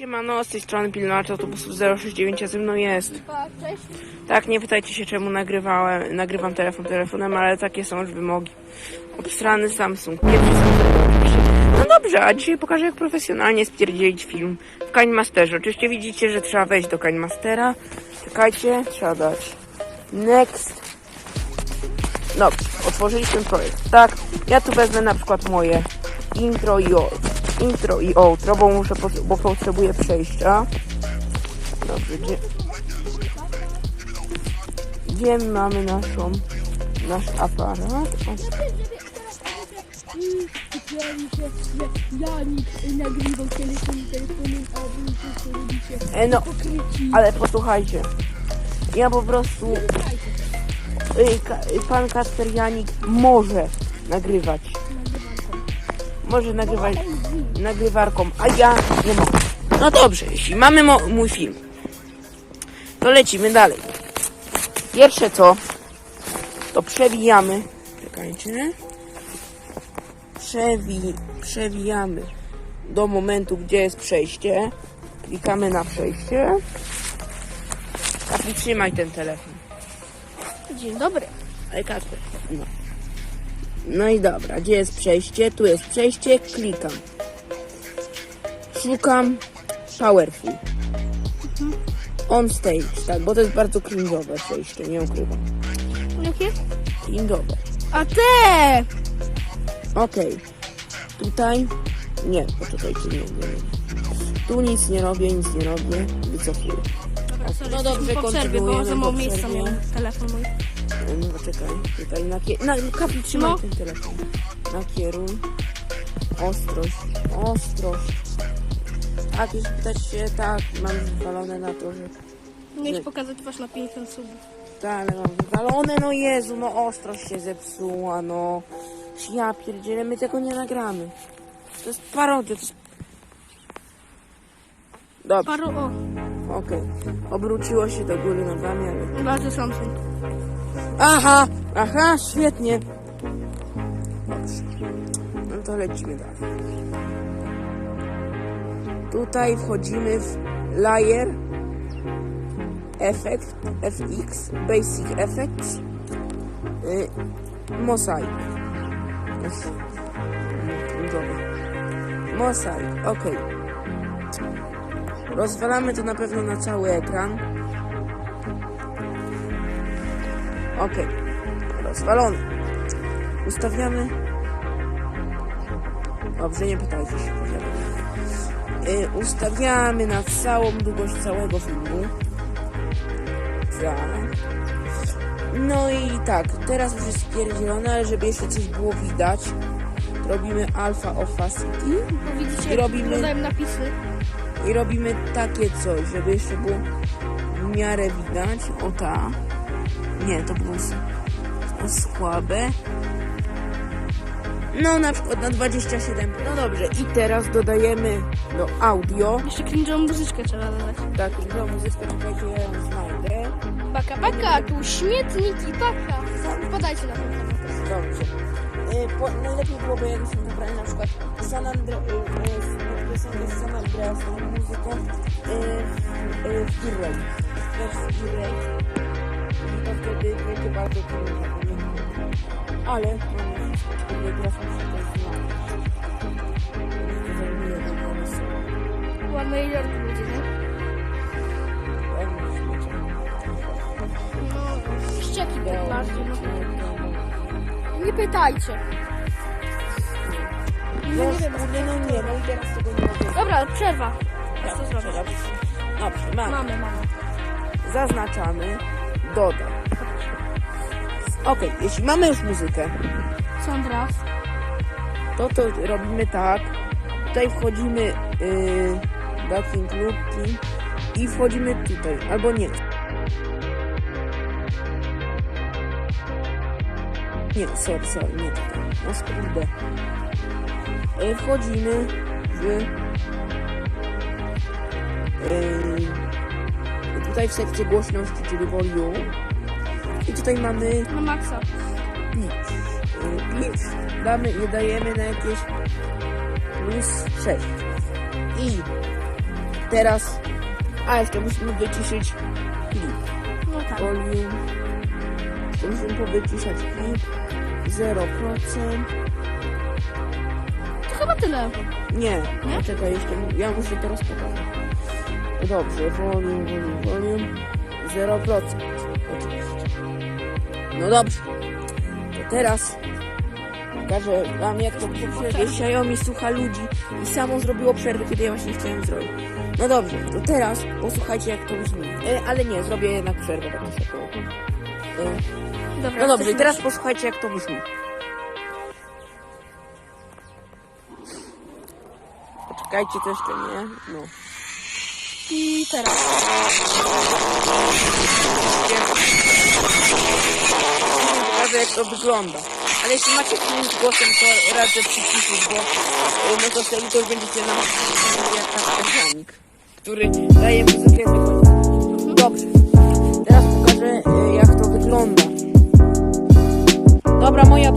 Siemano, z tej strony pilnacz autobusu 069, a ze mną jest. Tak, nie pytajcie się czemu nagrywałem, nagrywam telefon telefonem, ale takie są już wymogi. Obstrany Samsung, pierwszy Samsung. No dobrze, a dzisiaj pokażę jak profesjonalnie spierdzielić film w KineMasterze. Oczywiście widzicie, że trzeba wejść do KineMastera. Czekajcie, trzeba dać next. Dobrze, otworzyliśmy projekt. Tak, ja tu wezmę na przykład moje intro i intro i outro, bo muszę, bo potrzebuję przejścia. Dobrze, gdzie, gdzie mamy naszą, nasz aparat? O? E, no, ale posłuchajcie. Ja po prostu. Y, y, pan Kasper Janik może nagrywać. Może nagrywać nagrywarką, a ja nie mogę. No dobrze, jeśli mamy mój film, to lecimy dalej. Pierwsze co, to przewijamy. Czekajcie. Przewi, przewijamy do momentu, gdzie jest przejście. Klikamy na przejście. Kapi, trzymaj ten telefon. Dzień dobry. Ale Kasper, no. No i dobra, gdzie jest przejście? Tu jest przejście, klikam. Szukam Powerful. On stage, tak, bo to jest bardzo cringe'owe przejście, nie ukrywam. Jakie? Cringe'owe. A te! Okej. Tutaj. Nie, poczekajcie, nie, nie, nie. Tu nic nie robię, nic nie robię. Wycofuję. No dobrze, po przerwie, bo kontynuujemy za mało po miejsca przerwie. miałem telefon mój. No poczekaj, tutaj na kier... Na, kapi, trzymaj No. ten telefon. Nakieruj. Ostrość, ostrość. Tak, jeśli pytać się, tak, mam wywalone na to, że... Ci pokazać wasz na 50 subów. Tak, ale mam wywalone, no Jezu, no ostrość się zepsuła, no. Ja pierdzielę, my tego nie nagramy. To jest parodia, to jest... Dobrze, Paro, o, okej. Obróciło się do góry nogami, ale... bardzo Samsung. Aha, aha, świetnie. No to lecimy dalej. Tutaj wchodzimy w Layer Effect, FX, Basic Effects, y, Mosaic. Dobra. Mosaic, ok. Rozwalamy to na pewno na cały ekran. Ok, rozwalony. Ustawiamy. Dobrze, nie pytajcie się. Y, ustawiamy na całą długość całego filmu. Tak. No i tak, teraz już jest stwierdzone, ale żeby jeszcze coś było widać, robimy alpha opacity Bo widzicie, I robimy- napisy. i robimy takie coś, żeby jeszcze było w miarę widać. O ta. Nie, to było słabe. No na przykład na 27. No dobrze, i teraz dodajemy do audio. Jeszcze cringe'ową muzyczkę trzeba dodać. Tak, do muzyczkę, czekajcie, ja ją znajdę. Baka, baka, tu śmietnik i baka. Podajcie na ten temat. Dobrze. Y, po, najlepiej byłoby jakbyśmy wybrali na przykład San Andreas, y, y, piosenkę z San Andreas, tą muzyką y, y, w Irrej. Też w Irrej. To wtedy będzie bardzo trudno. Ale mamy graficznie to znaleźć. To jeziorko będzie, nie? No, ścieki tak bardziej. Biało, No. Nie pytajcie. No, kurde, no nie, no i teraz tego nie mogę. Dobra, przerwa. Co zrobić? Dobrze, mamy. Mamy, mamy. zaznaczamy dodaj. Ok, jeśli mamy już muzykę, Sandra. to to robimy tak. Tutaj wchodzimy yy, backing loopki i wchodzimy tutaj, albo nie. Nie, sorry, sorry, nie tutaj. No. Yy, wchodzimy w yy, tutaj w sekcję głośności, czyli volume. I tutaj mamy Na maksa. pitch. Y, Pitch damy, je dajemy na jakieś plus 6. I teraz... A, jeszcze musimy wyciszyć klip. No tak. Volume. To musimy powyciszać klip. 0%. To chyba tyle. Nie, nie? czekaj, jeszcze ja muszę teraz pokazać. No Dobrze, volume, volume, volume. 0%. Oczywiście. No dobrze. To teraz pokażę wam jak to poprzednie Xiaomi słucha ludzi i samo zrobiło przerwę, kiedy ja właśnie chciałem zrobić. No dobrze, to teraz posłuchajcie jak to brzmi. E, ale nie, zrobię jednak przerwę taką sekundkę. E, Dobra, no dobrze, i teraz posłuchajcie jak to brzmi. Poczekajcie, to jeszcze nie. No. I teraz. Pokażę jak to wygląda. Ale jeśli macie którymś głosem, to radzę przyciszyć, bo e, no to wtedy to będziecie nam jak mechanik, który daje wysokie wychodzenie. Dobrze. Teraz pokażę e, jak to wygląda. Dobra, moja